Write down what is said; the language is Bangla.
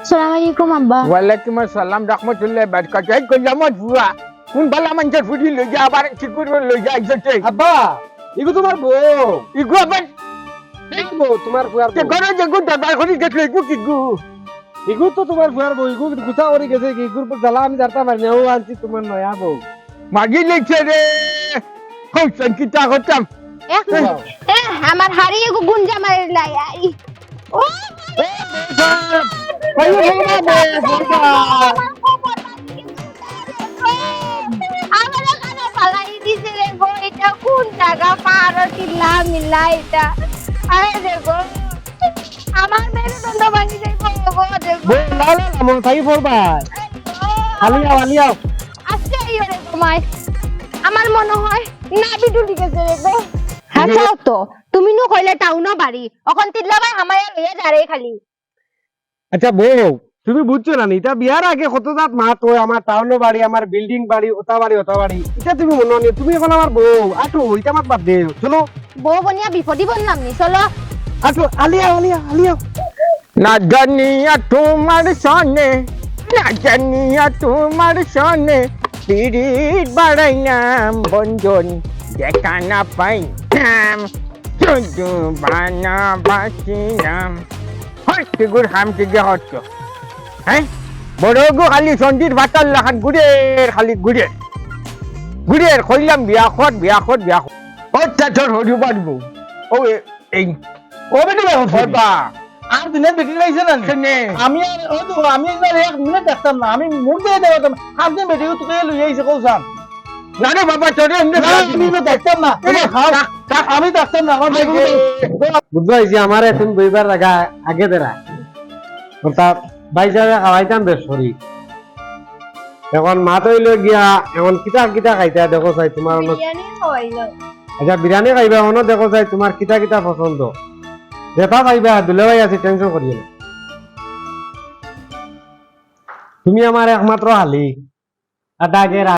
সালাম আলাইকুম আব্বা ওয়ালাইকুম আসসালাম রহমতুল্লাহ বারকাত এই কইলাম বুয়া কোন বালা মানুষের ফুটি লই যা আবার কি করবে লই যা আইছে আব্বা ইগো তোমার বউ ইগু আবার বউ তোমার ফুয়ার তে ঘরে যে গু দরবার করি দেখলে ইগু কি গু ইগু তো তোমার ফুয়ার বউ ইগু গুছা করে গেছে কি ইগুর পর জ্বালা আমি জানতে পারি না ও আনছি তোমার নয়া বউ মাগি লেছে রে কৌশন কি তা হতাম এ আমার হারিয়ে গুঞ্জা মারে লাই ও আমার এখানে পালাই দিছে রে কোন জায়গা পারো চিল্লা মিল্লা এটা আরে দেখো আমার মেরুদণ্ড ভাঙি যাইব গো দেখো মন থাকি পড়বা আলিয়াও আলিয়াও আজকে আইও রে তোমায় আমার মনে হয় নাবি ডুলি গেছে রে গো হ্যাঁ তো তুমি নো কইলে টাউনও বাড়ি। অখন তিল্লা ভাই আমায় লইয়া যা খালি। আচ্ছা বউ তুমি বুঝছ না এটা বিয়ার আগে কত জাত মাত হয়? আমার টাউন বাড়ি আমার বিল্ডিং বাড়ি ওটা বাড়ি ওটা বাড়ি এটা তুমি মনে নিয়ে তুমি এখন আমার বউ আটো এটা আমার বাদ দে। চলো। বউ বনিয়া বিপদই বললাম নি চলো। আটো আলিয়া আলিয়াও আলিয়া। না জানিয়া তোমার সনে না জানিয়া তোমার সনে বাড়াই নাম বঞ্জন দেখা না পাই নাম শুধু বানা বাসি হচ্ছে গুড় হামকে গে হচ্ছ? হ্যাঁ? বড় গো খালি সন্ধির ভাতার লাখান গুড়ের খালি গুড়ের। গুড়ের কইলাম বিয়া খত বিয়া খত বিয়া খত অত্যাচার হরি পারব ও এই ও বেটি ভাই হবা আর দিনে বেটি পাইছে না নি? শুনে আমি আর ওই তো আমি এক মিনিট দেখতাম না? আমি মুখ দিয়ে দেওয়াতাম সাত দিন বেটি তোকে লই আইছে কৌসান না রে বাবা না আমি তো দেখতাম না। খাও। আমি দেখতাম না আমার যে আমার এখন দুইবার লাগা আগে দেরা। অর্থাৎ বাইজারে খাওয়াইতাম বেশ শরীর এখন মা তৈল গিয়া এখন কিতা কিতা খাইতা দেখো চাই তোমার বিরিয়ানি আচ্ছা বিরিয়ানি খাইবা এখনও দেখো চাই তোমার কিতা কিতা পছন্দ। যেটা পাইবা দুলে ভাই আছে টেনশন করিও না। তুমি আমার একমাত্র হালি। আর আগে